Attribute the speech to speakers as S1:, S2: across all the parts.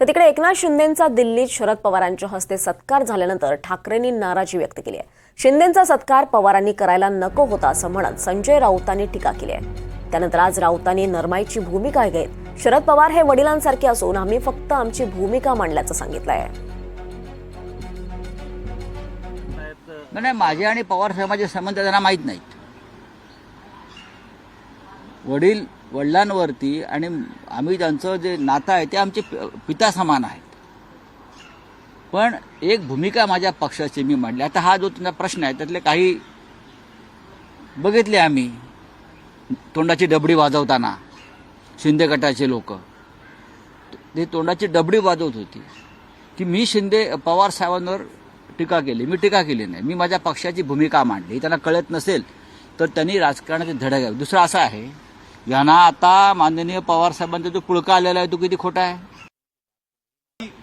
S1: तर तिकडे एकनाथ शिंदेंचा दिल्लीत शरद पवारांच्या हस्ते सत्कार झाल्यानंतर ठाकरेंनी नाराजी व्यक्त केली आहे. शिंदेंचा सत्कार पवारांनी करायला नको होता असं म्हणत संजय राऊतांनी टीका केली आहे. त्यानंतर आज राऊतांनी नरमाईची भूमिका घेत शरद पवार हे वडिलांसारखे असून आम्ही फक्त आमची भूमिका मांडल्याचं सांगितलं आहे
S2: नाही, माझे आणि पवार साहेबांचे संबंध त्यांना माहीत नाहीत. वडील वडिलांवरती आणि आम्ही त्यांचं जे नातं आहे ते आमचे प- पिता समान आहेत. पण एक भूमिका माझ्या पक्षाची मी मांडली. आता हा जो तुमचा प्रश्न आहे त्यातले काही बघितले आम्ही. तोंडाची डबडी वाजवताना शिंदे गटाचे लोक. ते तोंडाची डबडी वाजवत होती. की मी शिंदे पवार साहेबांवर टीका केली. मी टीका केली नाही. मी माझ्या पक्षाची भूमिका मांडली. त्यांना कळत नसेल तर त्यांनी राजकारणाचे धडा घ्यावे. दुसरं असं आहे यांना आता माननीय पवार साहेबांचा जो पुळका आलेला आहे तो किती खोटा आहे?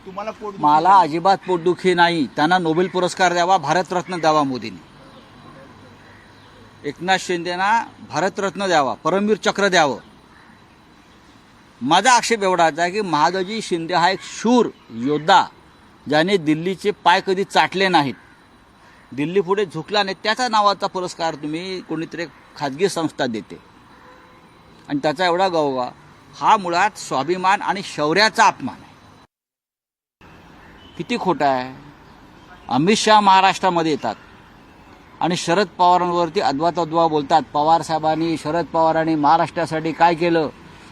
S3: तुम्हाला
S2: मला अजिबात पोटदुखी नाही. त्यांना नोबेल पुरस्कार द्यावा भारतरत्न द्यावा मोदींनी. एकनाथ शिंदेना भारतरत्न द्यावा परमवीर चक्र द्यावं. माझा आक्षेप एवढाच आहे की महादजी शिंदे हा एक शूर योद्धा ज्याने दिल्लीचे पाय कधी चाटले नाहीत. दिल्ली पुढे झुकला नाही त्याच्या नावाचा पुरस्कार तुम्ही कोणीतरी खाजगी संस्था देते. आणि त्याचा एवढा गौवा हा मुळात स्वाभिमान आणि शौर्याचा अपमान आहे. किती खोटं आहे. अमित शहा महाराष्ट्रामध्ये येतात. आणि शरद पवारांवरती अद्वा बोलतात. पवार साहेबांनी शरद पवारांनी महाराष्ट्रासाठी काय केलं?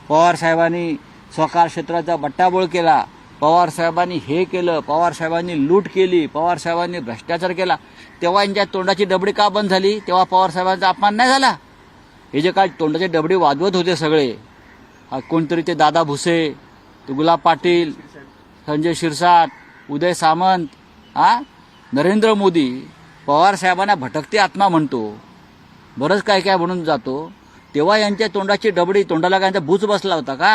S2: पवार साहेबांनी सहकार क्षेत्राचा बट्टाबोळ केला. पवार साहेबांनी हे केलं. पवार साहेबांनी लूट केली. पवार साहेबांनी भ्रष्टाचार केला. तेव्हा यांच्या तोंडाची डबडी का बंद झाली? तेव्हा पवार साहेबांचा अपमान नाही झाला? हे जे काय तोंडाचे डबडे वाजवत होते सगळे कोणतरी ते दादा भुसे ते गुलाब पाटील संजय शिरसाट उदय सामंत हा? नरेंद्र मोदी पवार साहेबांना भटकते आत्मा म्हणतो. बरंच काय काय म्हणून जातो. तेव्हा यांच्या तोंडाची डबडी तोंडाला काय यांचा बूच बसला होता का?